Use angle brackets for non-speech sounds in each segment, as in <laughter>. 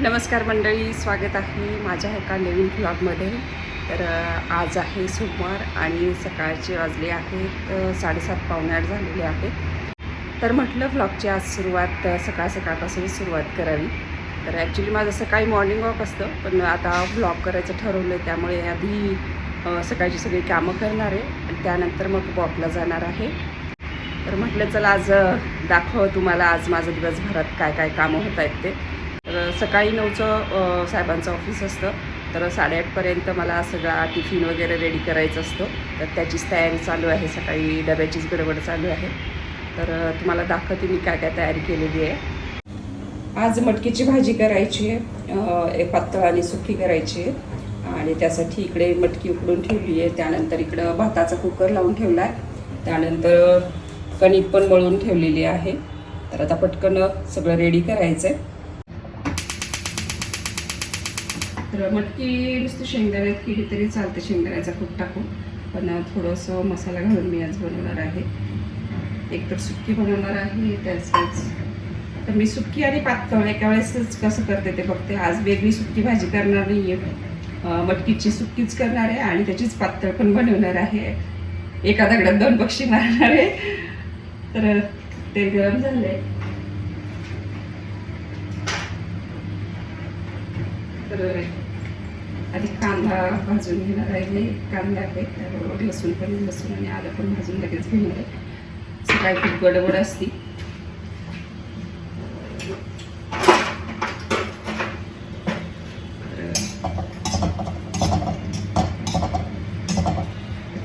नमस्कार मंडळी स्वागत आहे माझ्या एका नवीन ब्लॉगमध्ये तर आज आहे सोमवार आणि सकाळचे वाजले आहेत साडेसात पावणे आठ झालेले आहेत. तर म्हटलं ब्लॉगची आज सुरुवात सकाळ सकाळपासून सुरुवात करावी. तर ॲक्च्युली माझं सकाळी मॉर्निंग वॉक असतं पण आता ब्लॉग करायचं ठरवलं आहे त्यामुळे आधी सकाळची सगळी कामं करणार आहे आणि त्यानंतर मग वॉकला जाणार आहे. तर म्हटलं चला आज दाखव तुम्हाला आज माझं दिवसभरात काय काय कामं होत आहेत ते. तर सकाळी नऊचं साहेबांचं ऑफिस असतं. तर साडेआठपर्यंत मला सगळा टिफिन वगैरे रेडी करायचं असतं. तर त्याचीच तयारी चालू आहे. सकाळी डब्याचीच गडबड चालू आहे. तर तुम्हाला दाखवते मी काय काय तयारी केलेली आहे. आज मटकीची भाजी करायची आहे. एक पातळ आणि सुकी करायची आहे. आणि त्यासाठी इकडे मटकी उकडून ठेवली आहे. त्यानंतर इकडं भाताचा कुकर लावून ठेवला आहे. त्यानंतर कणिक पण मळून ठेवलेली आहे. तर आता पटकन सगळं रेडी करायचं आहे तर मटकी नुसती शेंगदाण्यात केली तरी चालते शेंगदाण्याचा खूप टाकून. पण थोडंसं मसाला घालून मी आज बनवणार आहे. एक तर सुक्की बनवणार आहे त्याचंच तर मी सुक्की आणि पातळ एका वेळेसच कसं करते ते बघते. आज वेगळी सुक्की भाजी करणार नाही आहे मटकीची सुक्कीच करणार आहे आणि त्याचीच पातळ पण बनवणार आहे. एका दगडात दोन पक्षी मारणार आहे. तर ते गरम झालंय. तर आधी कांदा भाजून घेणार आहे मी. कांदा आहे त्याबरोबर लसूण पण लसूण आणि आलं पण भाजून लगेच घेणार आहे. सकाळी खूप गडबड असती.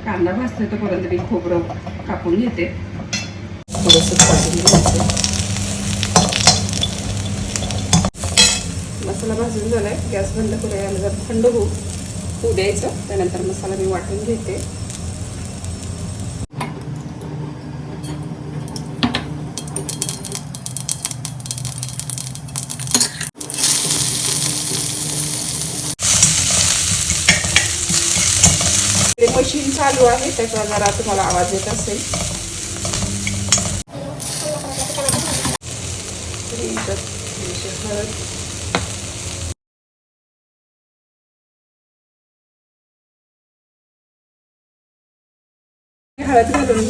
कांदा भाजतोय तोपर्यंत मी खोबरं कापून घेते. थोडंसं भाजून घ्यायचं मसाला भाजून झालाय. गॅस बंद करूया जर थंड होऊ. होऊ द्यायचं. त्यानंतर मसाला मी वाटून घेते. मशीन चालू आहे त्याचा जरा तुम्हाला आवाज येत असेल तरी इथं थोडीशी हळद हळद घालून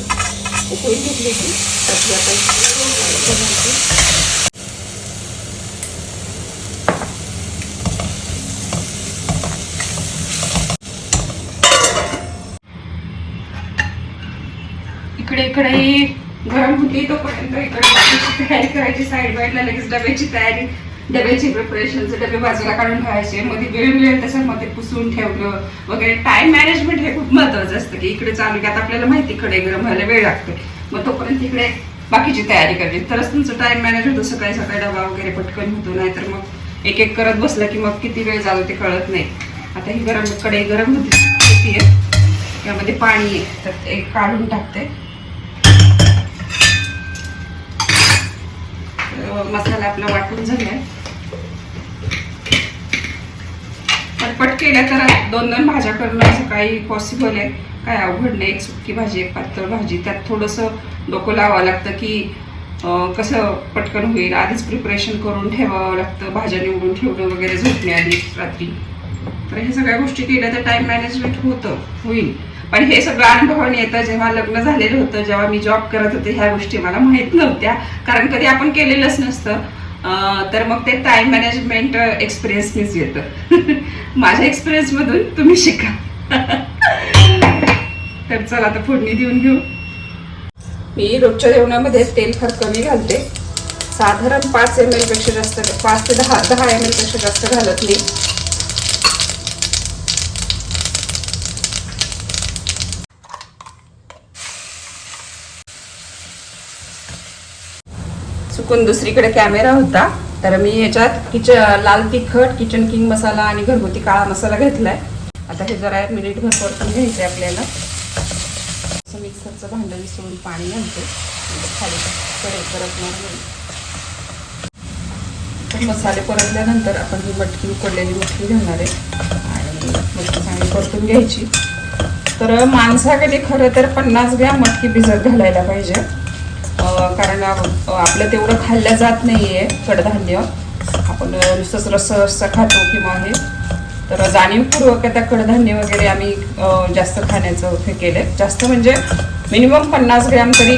उकळून घेतली की त्यातली आता इकडे कढई गरम होती तोपर्यंत इकडे तयारी करायची साईड बाईडला लगेच डब्याची तयारी. डब्याची प्रिपरेशनचे डबे बाजूला काढून ठेवायचे. मध्ये वेळ मिळेल त्याच्यामध्ये पुसून ठेवलं वगैरे. टाइम मॅनेजमेंट हे खूप महत्वाचं असतं की इकडे चालू की आता आपल्याला माहिती कडे गरम व्हायला वेळ लागतो. मग तोपर्यंत इकडे बाकीची तयारी करायची तरच तुमचं टाइम मॅनेज होतं. सकाळी सकाळी डबा वगैरे पटकन होतो. नाहीतर मग एक एक करत बसलं की मग किती वेळ झालं ते कळत नाही. आता ही गरमकडे गरम होती. होतीये त्यामध्ये पाणी आहे. तर ते काढून टाकते. मसाला आपला वाटून झालाय. झटपट केल्या तर दोन दोन भाज्या करणं सकाळी पॉसिबल आहे काय अवघड नाही. एक सुकी भाजी एक पातळ भाजी. त्यात थोडंसं डोकं लावावं लागतं की कसं पटकन होईल. आधीच प्रिपरेशन करून ठेवावं लागतं. भाज्या निवडून ठेवणं वगैरे झोपण्याआधी रात्री. तर हे सगळ्या गोष्टी केल्या तर टाइम मॅनेजमेंट होतं होईल. पण हे सगळं अनुभवाने येतं. जेव्हा लग्न झालेलं होतं जेव्हा मी जॉब करत होते ह्या गोष्टी मला माहीत नव्हत्या. कारण कधी आपण केलेलंच नसतं. तर मग ते टाइम मॅनेजमेंट एक्सपिरियन्सनीच येतं माझ्या एक्सपिरियन्समधून तुम्ही शिका. <laughs> तर चला आता फोडणी देऊन घेऊ. मी रोजच्या जेवणामध्ये तेल फार कमी घालते. साधारण पाच एम एलपेक्षा जास्त पाच ते दहा दहा एम एलपेक्षा जास्त घालत नाही. चुकून दुसरीकडे कॅमेरा होता. तर मी याच्यात किचन लाल तिखट किचन किंग मसाला आणि घरगुती काळा मसाला घेतलाय. आता हे जरा एक मिनिट भरपूर परतून घ्यायचे आपल्याला. असं मिक्सरचं भांडं विसरून पाणी घालते खाली परत परतणार नाही. तर मसाले परतल्यानंतर आपण ही मटकी उकडलेली मटकी घालणार आहे. आणि मटकी चांगली परतून घ्यायची. तर माणसाकडे खरं तर पन्नास ग्रॅम मटकी भिजत घालायला पाहिजे. कारण आपलं तेवढं खाल्लं जात नाहीये कडधान्य. आपण नुसतंच रस रस्सा खातो किंवा हे. तर जाणीवपूर्वक त्या कडधान्य वगैरे आम्ही जास्त खाण्याचं हे केलं जास्त म्हणजे मिनिमम पन्नास ग्रॅम तरी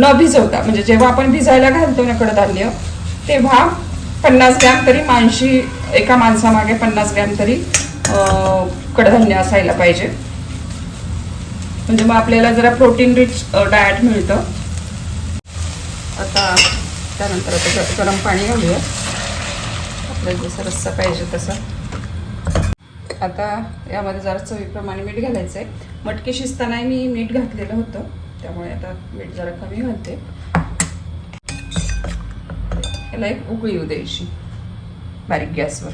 न भिजवता म्हणजे जेव्हा आपण भिजायला घालतो ना कडधान्य तेव्हा पन्नास ग्रॅम तरी माणशी एका माणसामागे पन्नास ग्रॅम तरी कडधान्य असायला पाहिजे. म्हणजे मग आपल्याला जरा प्रोटीन रिच डाएट मिळतं. आता त्यानंतर आता गरम पाणी घालूया. आपल्याला जसं रस्सा पाहिजे तसं. आता यामध्ये जरा चवीप्रमाणे मीठ घालायचं आहे मटकी शिजतानाही मी मीठ घातलेलं होतं. त्यामुळे आता मीठ जरा कमी घालते. याला एक उकळी येऊ द्यायची. बारीक गॅसवर.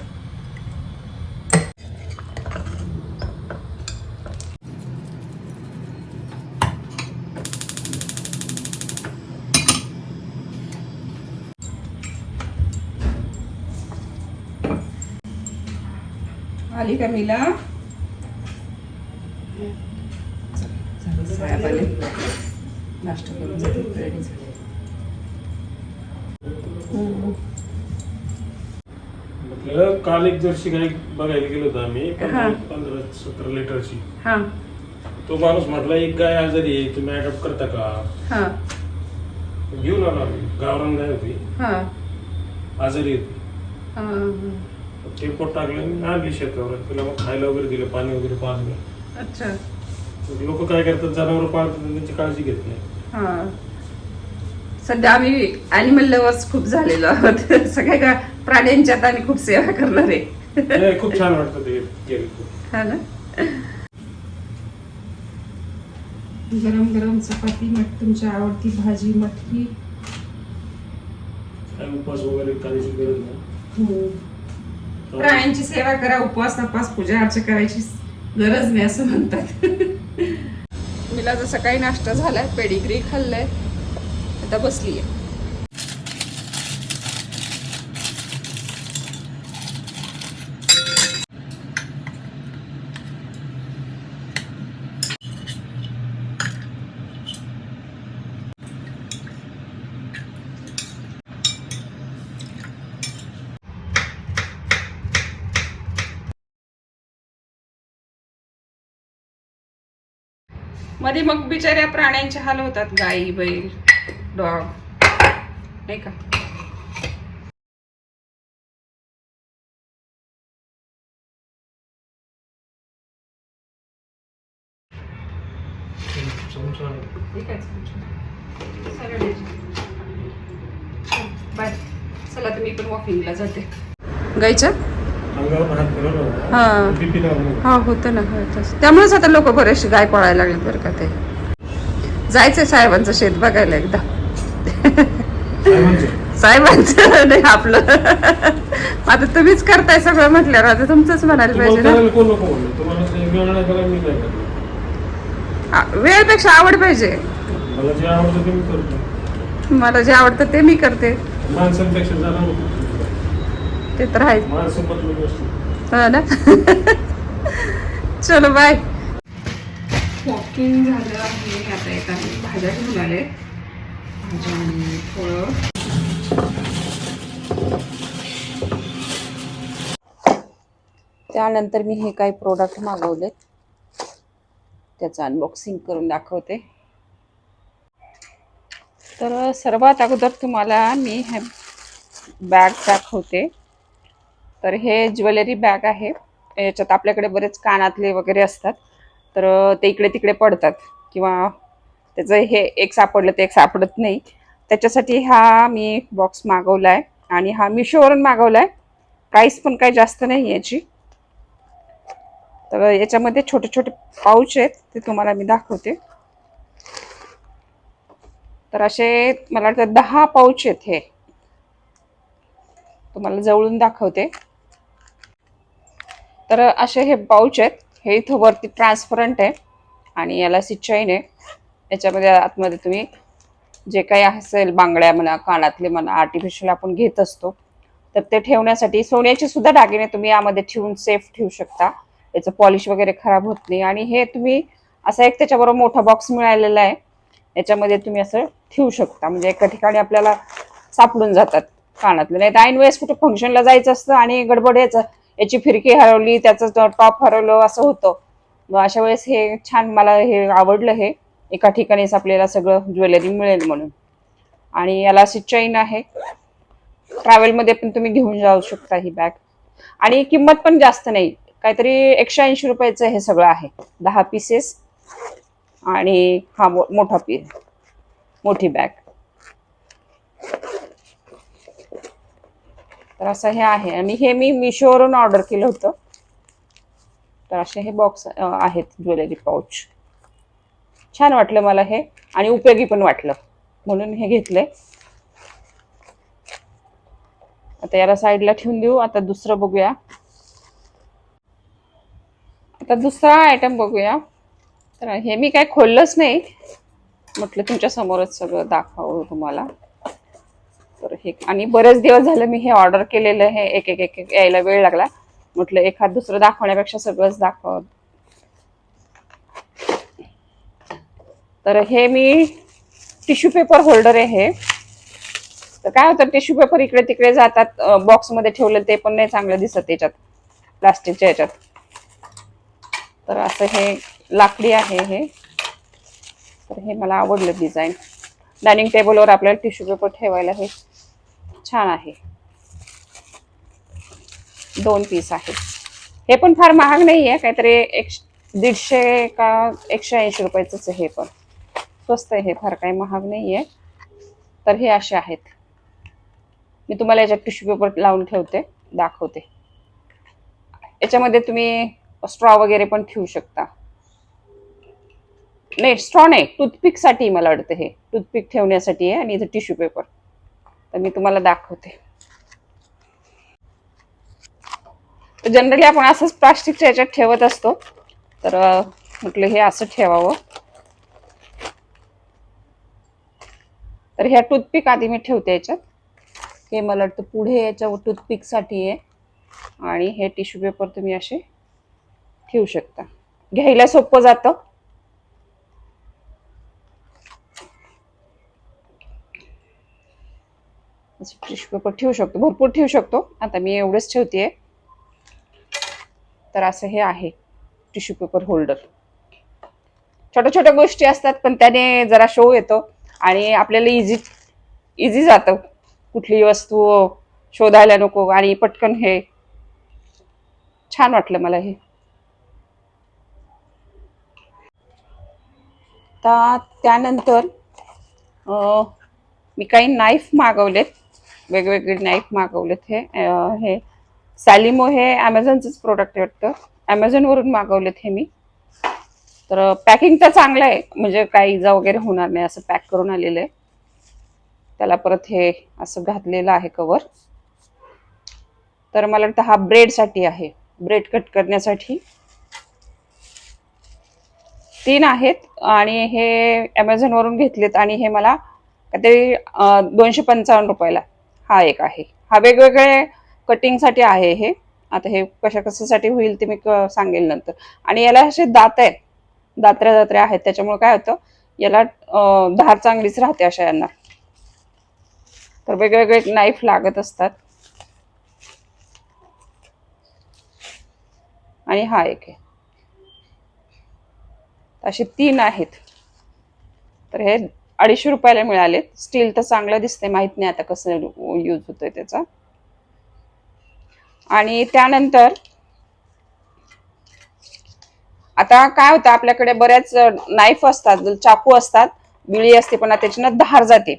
आली का मिला? नाश्ता करून रेडी झाले. काल एक जर्सी गाय बघायला गेलो होतो आम्ही. पंधरा सतरा लिटरची. हा. तो माणूस म्हटला एक गाय आजारी आहे तुम्ही अडॉप्ट करता का? हा. घेऊन आलो आम्ही. गावरान गाय होती. हा. आजारी होती. हा. टेम्पोट टाकलं आणि आणली शेतावर. तिला मग खायला वगैरे दिलं पाणी वगैरे पाजलं. अच्छा. लोक काय करतात जनावर पाळतात आणि त्यांची काळजी घेत नाही. हा. सध्या आम्ही अॅनिमल लवर्स खूप झालेलो आहोत. <laughs> सगळ्या गा- प्राण्यांच्यात आणि खूप सेवा करणार आहे. नाही, खूप छान वाटतं ते केलं खूप. हा ना? गरम गरम चपाती मट तुमची आवडती भाजी मटकी. काय उपवास वगैरे करायची गरज नाही. प्राण्यांची सेवा करा उपवास तपास पूजा अर्चा करायची गरज नाही असं म्हणतात. <laughs> मीला जर सकाळी नाश्ता झालाय पेडिग्री खाल्लाय आता बसली आहे मध्ये मग बिचाऱ्या प्राण्यांचे हाल होतात. गाई बैल डॉग नाही का? ठीक आहे. सरळ बाय. चला तर मी पण वॉकिंगला जाते. गाईच्या? हा. हा होतं ना त्यामुळेच आता लोक बरेचसे गाय पळायला लागलेत बरं का ते. जायचंय साहेबांचं शेत बघायला एकदा. साहेबांचं? नाही आपलं. आता तुम्हीच करताय सगळं म्हटल्यावर आता तुमचंच म्हणायला पाहिजे ना. वेळपेक्षा आवड पाहिजे. मला जे आवडतं ते मी करतो. मला जे आवडतं ते तर आहे हा ना? <laughs> चलो बाय वॉकिंग झालं आहे. आता येताना भाज्या घेऊन आले. भाज्या आणि फळं. त्यानंतर मी हे काही प्रोडक्ट मागवले त्याचं अनबॉक्सिंग करून दाखवते. तर सर्वात अगोदर तुम्हाला मी हे बॅग दाखवते. तर हे ज्वेलरी बॅग आहे. याच्यात आपल्याकडे बरेच कानातले वगैरे असतात. तर ते इकडे तिकडे पडतात. किंवा त्याचं हे एक सापडलं ते एक सापडत नाही. त्याच्यासाठी हा मी बॉक्स मागवला आहे आणि हा मिशोवरून मागवला आहे प्राईस पण काही जास्त नाही याची. तर याच्यामध्ये छोटे छोटे पाऊच आहेत ते तुम्हाला मी दाखवते. तर असे मला वाटतं दहा पाऊच आहेत हे. तुम्हाला जवळून दाखवते. तर असे हे पाऊच आहेत. हे इथं वरती ट्रान्सपरंट आहे. आणि याला सिचाईन आहे याच्यामध्ये आतमध्ये तुम्ही जे काही असेल बांगड्या म्हणा कानातले म्हणा आर्टिफिशियल आपण घेत असतो तर ते ठेवण्यासाठी सोन्याचे सुद्धा दागिने तुम्ही यामध्ये ठेवून सेफ ठेवू शकता. याचं पॉलिश वगैरे खराब होत नाही. आणि हे तुम्ही असा एक त्याच्याबरोबर मोठा बॉक्स मिळालेला आहे. याच्यामध्ये तुम्ही असं ठेवू शकता. म्हणजे एका ठिकाणी आपल्याला सापडून जातात कानातलं. नाही तर ऐन वेळेस कुठे फंक्शनला जायचं असतं आणि गडबड यायचं. याची फिरकी हरवली त्याचं टॉप हरवलं असं होतं. मग अशा वेळेस हे छान मला हे आवडलं हे. एका ठिकाणीच आपल्याला सगळं ज्वेलरी मिळेल म्हणून. आणि याला अशी चैन आहे. ट्रॅव्हलमध्ये पण तुम्ही घेऊन जाऊ शकता ही बॅग आणि किंमत पण जास्त नाही. काहीतरी एकशे ऐंशी रुपयाचं हे सगळं आहे. दहा पीसेस आणि हा मो- मोठा पी मोठी बॅग तर असं हे आहे. आणि हे मी मिशोवरून ऑर्डर केलं होतं. तर असे हे बॉक्स आहेत ज्वेलरी पाऊच छान वाटलं मला हे. आणि उपयोगी पण वाटलं. म्हणून हे घेतले आता याला साईडला ठेवून देऊ. आता दुसरं बघूया. आता दुसरा आयटम बघूया. तर हे मी काय खोललंच नाही. म्हटलं तुमच्या समोरच सगळं दाखवावं तुम्हाला. तर हे आणि बरेच दिवस झालं मी हे ऑर्डर केलेलं आहे एक एक एक एक यायला वेळ लागला. म्हटलं एखाद दुसरं दाखवण्यापेक्षा सगळंच दाखव. तर हे मी टिश्यू पेपर होल्डर आहे हे. तर काय होतं टिश्यू पेपर इकडे तिकडे जातात बॉक्समध्ये ठेवलं ते पण नाही चांगलं दिसत त्याच्यात प्लास्टिकच्या याच्यात. तर असं हे लाकडी आहे हे. तर हे मला आवडलं डिझाईन डायनिंग टेबलवर आपल्याला टिश्यू पेपर ठेवायला हे. छान आहे. दोन पीस आहे हे पण फार महाग नाही आहे काहीतरी एक दीडशे का एकशे ऐंशी रुपयाचंच आहे हे पण. स्वस्त आहे हे फार काही महाग नाही आहे तर हे असे आहेत. मी तुम्हाला याच्यात टिश्यू पेपर लावून ठेवते दाखवते. याच्यामध्ये तुम्ही स्ट्रॉ वगैरे पण ठेवू शकता. नाही स्ट्रॉ नाही टूथपिकसाठी मला वाटतं हे. टूथपिक ठेवण्यासाठी आहे आणि इथं टिश्यू पेपर तर मी तुम्हाला दाखवते. जनरली आपण असंच प्लास्टिकच्या याच्यात ठेवत असतो. तर म्हटलं हे असं ठेवावं. तर ह्या टूथपिक आधी मी ठेवते याच्यात. हे मला वाटतं पुढे याच्या टूथपिकसाठी आहे. आणि हे टिश्यू पेपर तुम्ही असे ठेवू शकता. घ्यायला सोपं जातं. टिश्यू पेपर ठेवू शकतो. भरपूर ठेवू शकतो. आता मी एवढंच ठेवते तर असं हे आहे टिश्यू पेपर होल्डर छोट्या छोट्या गोष्टी असतात पण त्याने जरा शो येतो आणि आपल्याला इझी इझी जातं. कुठलीही वस्तू शोधायला नको आणि पटकन हे छान वाटलं मला हे. आता त्यानंतर मी काही नाईफ मागवलेत. वेगवेगळे नाईफ मागवलेत हे. हे सॅलिमो हे ॲमेझॉनचंच प्रोडक्ट वाटतं. ॲमेझॉनवरून मागवलेत हे मी. तर पॅकिंग तर चांगलं आहे. म्हणजे काही इजा वगैरे होणार नाही असं पॅक करून आलेलं आहे. त्याला परत हे असं घातलेलं आहे कवर तर मला वाटतं हा ब्रेडसाठी आहे. ब्रेड कट करण्यासाठी. तीन आहेत. आणि हे ॲमेझॉनवरून घेतलेत आणि हे मला काहीतरी दोनशे पंचावन्न रुपयाला. हा एक आहे. हा वेगवेगळे कटिंगसाठी आहे हे. आता हे कशा कशासाठी होईल ते मी क- सांगेल नंतर. आणि याला असे दात आहेत. दात्र्या दात्र्या आहेत. त्याच्यामुळे काय होतं याला धार चांगलीच राहते अशा यांना. तर वेगवेगळे नाईफ लागत असतात. आणि हा एक आहे. असे तीन आहेत. तर हे अडीचशे रुपयाला मिळालेत. स्टील तर चांगलं दिसते माहीत नाही आता कसं यूज होतोय त्याचा. आणि त्यानंतर आता काय होतं आपल्याकडे बऱ्याच नाईफ असतात चाकू असतात बिळी असते पण त्याच्यानं धार जाते.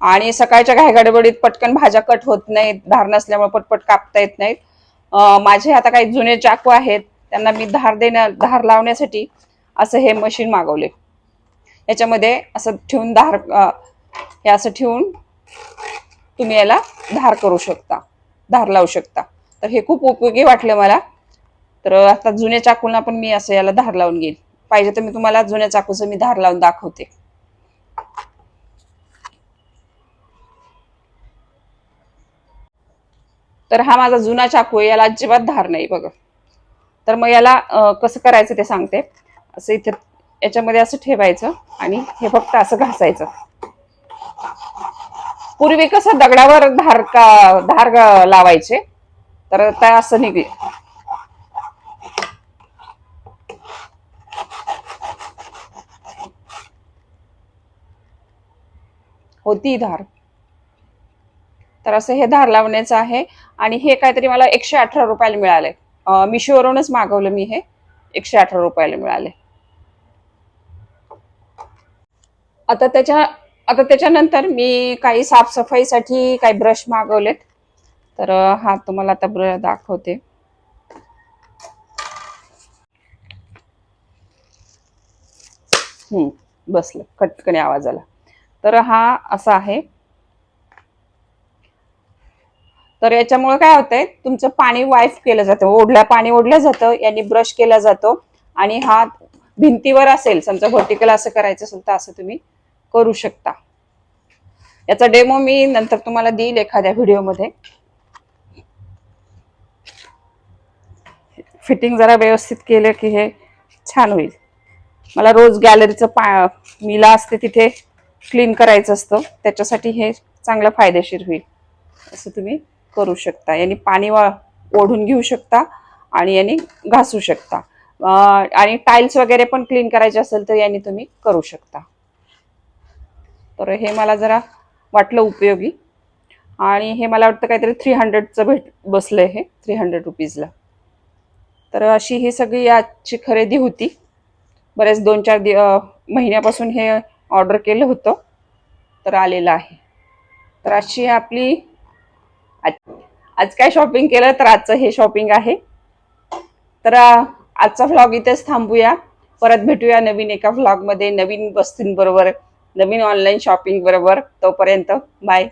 आणि सकाळच्या घायगडबडीत पटकन भाज्या कट होत नाहीत धार नसल्यामुळे पटपट कापता येत नाहीत. माझे आता काही जुने चाकू आहेत त्यांना मी धार देण्या धार लावण्यासाठी असं हे मशीन मागवले याच्यामध्ये असं ठेवून धार हे असं ठेवून तुम्ही याला धार करू शकता धार लावू शकता. तर हे खूप उपयोगी वाटलं मला. तर आता जुन्या चाकूंना पण मी असं याला धार लावून घेईल पाहिजे तर मी तुम्हाला जुन्या चाकूचं मी धार लावून दाखवते. तर हा माझा जुना चाकू आहे याला अजिबात धार नाही बघा. तर मग याला कसं करायचं ते सांगते. असं इथे याच्यामध्ये असं ठेवायचं आणि हे फक्त असं घासायचं. पूर्वी कसं दगडावर धार का धार लावायचे तर आता असं निघले होती धार. तर असं हे धार लावण्याचं आहे आणि हे काहीतरी मला एकशे अठरा रुपयाला मिळाले. मिशोवरूनच मागवलं मी हे. एकशे अठरा रुपयाला मिळाले. आता त्याच्या आता त्याच्यानंतर मी काही साफसफाईसाठी काही ब्रश मागवलेत. तर हा तुम्हाला आता ब्रश दाखवते. बसलं. कटकणी आवाज आला. तर हा असा आहे. तर याच्यामुळे काय होतंय तुमचं पाणी वाईफ केलं जातं. ओढल्या पाणी ओढलं जातं यांनी ब्रश केला जातो. आणि हा भिंतीवर असेल समजा व्हर्टिकल असं करायचं असेल तर असं तुम्ही करू शकता. याचा डेमो मी नंतर तुम्हाला देईल एखाद्या व्हिडिओमध्ये फिटिंग जरा व्यवस्थित केलं की हे छान होईल. मला रोज गॅलरीचं पा मिला असते तिथे क्लीन करायचं असतं. त्याच्यासाठी हे चांगलं फायदेशीर होईल. असं तुम्ही करू शकता. यांनी पाणी वा ओढून घेऊ शकता आणि यांनी घासू शकता. आणि टाईल्स वगैरे पण क्लीन करायचे असेल तर यांनी तुम्ही करू शकता. तर हे मला जरा वाटलं उपयोगी. आणि हे मला वाटतं काहीतरी थ्री हंड्रेडचं भेट बसलं हे थ्री हंड्रेड रुपीजला. तर अशी ही सगळी याची खरेदी होती. बरेच दोन चार दि महिन्यापासून हे ऑर्डर केलं होतं तर आलेलं आहे. तर अशी आपली आज आज काय शॉपिंग केलं तर आजचं हे शॉपिंग आहे. तर आजचा व्लॉग इथेच थांबूया. परत भेटूया नवीन एका व्लॉगमध्ये नवीन वस्तूंबरोबर. नवीन ऑनलाईन शॉपिंग बरोबर तोपर्यंत बाय